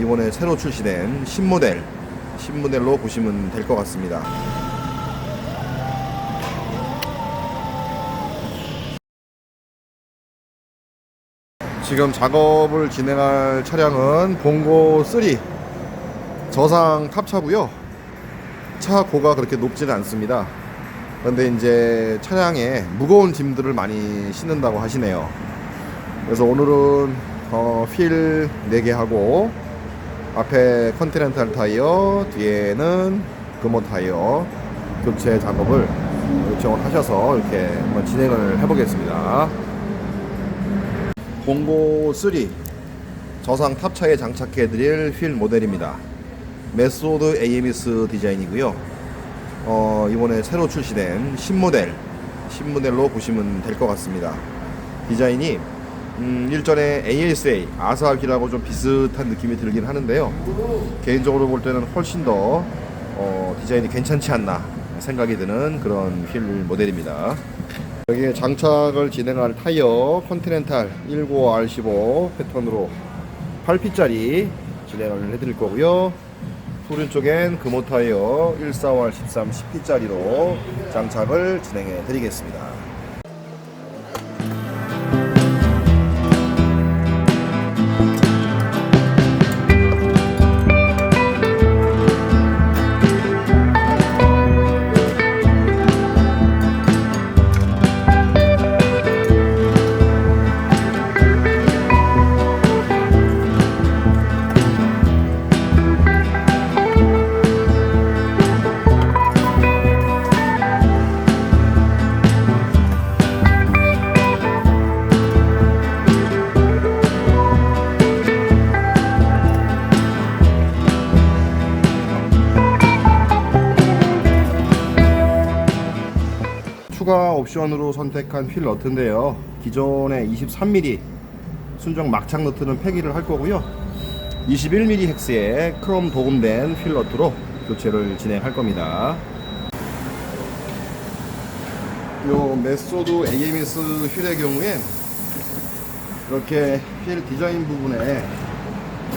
이번에 새로 출시된 신모델 신모델로 보시면 될 것 같습니다. 지금 작업을 진행할 차량은 봉고 3 저상 탑차고요. 차 고가 그렇게 높지는 않습니다. 그런데 이제 차량에 무거운 짐들을 많이 싣는다고 하시네요. 그래서 오늘은 어, 필 4개 하고 앞에 컨티넨탈 타이어 뒤에는 금호 타이어 교체 작업을 요청을 하셔서 이렇게 한번 진행을 해보겠습니다. 공고 3 저상 탑차에 장착해드릴 휠 모델입니다. 메소드 AMS 디자인이고요. 어, 이번에 새로 출시된 신모델 신모델로 보시면 될 것 같습니다. 디자인이 음, 일전에 ASA 아사히라고 좀 비슷한 느낌이 들긴 하는데요. 개인적으로 볼 때는 훨씬 더 어, 디자인이 괜찮지 않나 생각이 드는 그런 휠 모델입니다. 여기에 장착을 진행할 타이어 컨티넨탈 195R15 패턴으로 8피짜리 진행을 해드릴 거고요. 오른쪽엔 금호 타이어 145R13 10피짜리로 장착을 진행해 드리겠습니다. 추가 옵션으로 선택한 휠 너트인데요. 기존의 23mm 순정 막창 너트는 폐기를 할 거고요. 21mm 헥스에 크롬 도금된 휠 너트로 교체를 진행할 겁니다. 요 메소드 AMS 휠의 경우엔 이렇게 휠 디자인 부분에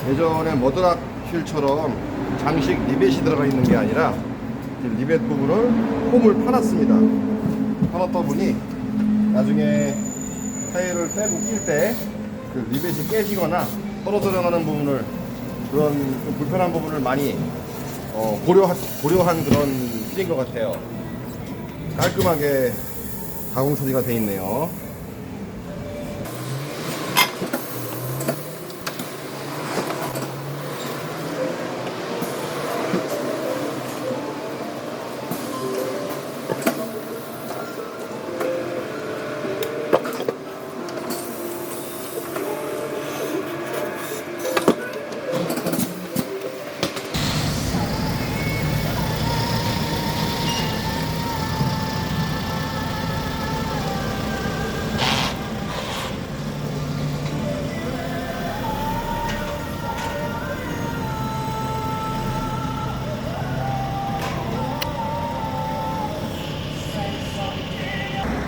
예전에 머드락 휠처럼 장식 리벳이 들어가 있는 게 아니라 이 리벳 부분을 홈을 파놨습니다. 파놨다 보니 나중에 타이어를 빼고 낄 때 그 리벳이 깨지거나 떨어져 나가는 부분을 그런 좀 불편한 부분을 많이 어, 고려한, 고려한 그런 휠인 것 같아요. 깔끔하게 가공 처리가 돼 있네요.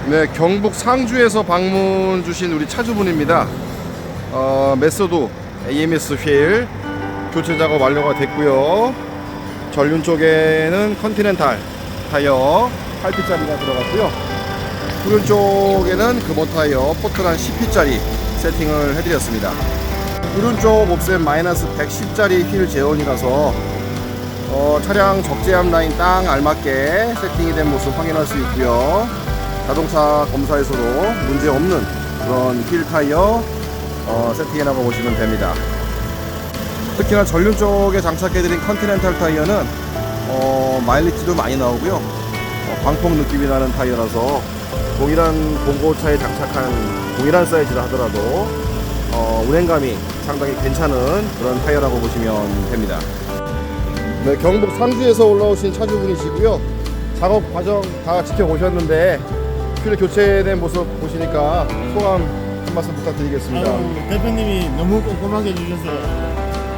네, 경북 상주에서 방문 주신 우리 차주분입니다. 어, 메소드 AMS 휠 교체 작업 완료가 됐고요. 전륜 쪽에는 컨티넨탈 타이어 8피짜리가 들어갔고요. 후륜 쪽에는 금호 타이어 포트란 10피짜리 세팅을 해드렸습니다. 후륜 쪽 옵셋 마이너스 110짜리 휠 제원이라서 어, 차량 적재함 라인 딱 알맞게 세팅이 된 모습 확인할 수 있고요. 자동차 검사에서도 문제 없는 그런 휠 타이어 어, 세팅이라고 보시면 됩니다. 특히나 전륜 쪽에 장착해드린 컨티넨탈 타이어는 어, 마일리지도 많이 나오고요. 어, 광폭 느낌이 나는 타이어라서 동일한 봉고차에 장착한 동일한 사이즈라 하더라도 어, 운행감이 상당히 괜찮은 그런 타이어라고 보시면 됩니다. 네, 경북 상주에서 올라오신 차주분이시고요. 작업 과정 다 지켜보셨는데 휠 교체된 모습 보시니까 소감 한 말씀 부탁드리겠습니다. 아유, 대표님이 너무 꼼꼼하게 해주셔서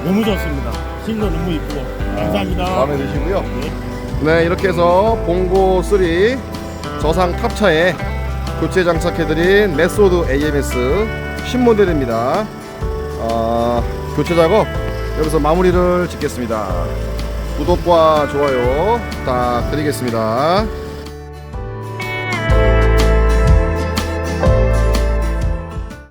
너무 좋습니다. 실도 너무 이쁘고 감사합니다. 마음에 드시고요. 네. 네, 이렇게 해서 봉고 3 저상 탑차에 교체 장착해드린 메소드 AMS 신모델입니다. 아, 교체 작업 여기서 마무리를 짓겠습니다. 구독과 좋아요 부탁드리겠습니다.